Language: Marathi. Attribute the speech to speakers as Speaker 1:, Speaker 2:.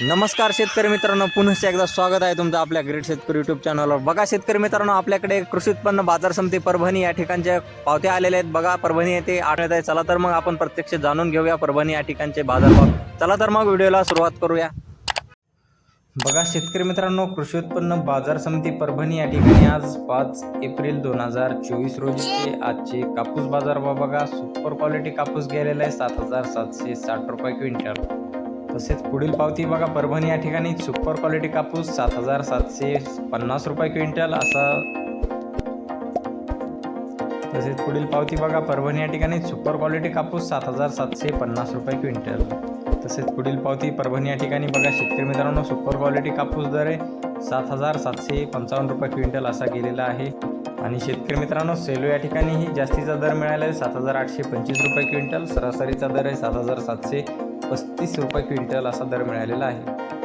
Speaker 1: नमस्कार शेतकरी मित्रांनो पुन्हा एकदा स्वागत आहे तुमचं आपल्या ग्रेट शेतकरी युट्यूब चॅनलवर बघा शेतकरी मित्रांनो आपल्याकडे कृषी उत्पन्न बाजार समिती परभणी या ठिकाणच्या पावत्या आलेल्या आहेत बघा परभणी येथे आढळत आहे चला तर मग आपण प्रत्यक्ष जाणून घेऊया परभणी या ठिकाणचे बाजारभाव. चला तर मग व्हिडिओला सुरुवात करूया. बघा शेतकरी मित्रांनो कृषी उत्पन्न बाजार समिती परभणी या ठिकाणी आज पाच एप्रिल दोन हजार चोवीस रोजीचे आजचे कापूस बाजारभाव बघा. सुपर क्वालिटी कापूस गेलेला आहे सात हजार सातशे साठ रुपये क्विंटल. तसेच पुढील पावती बघा. परभणी या ठिकाणी सुपर क्वालिटी कापूस सात हजार सातशे पन्नास रुपये क्विंटल असा. तसेच पुढील पावती बघा. परभणी या ठिकाणी सुपर क्वालिटी कापूस सात हजार सातशे पन्नास रुपये क्विंटल. तसेच पुढील पावती परभणी या ठिकाणी बघा. शेतकरी मित्रांनो सुपर क्वालिटी कापूस दर आहे सात हजार सातशे पंचावन्न रुपये क्विंटल असा गेलेला आहे. आणि शेतकरी मित्रांनो सेलो या ठिकाणीही जास्तीचा दर मिळाला आहे सात हजार आठशे पंचवीस रुपये क्विंटल. सरासरीचा दर आहे सात हजार सातशे पस्तीस रुपये क्विंटल असा दर मिळालेला आहे.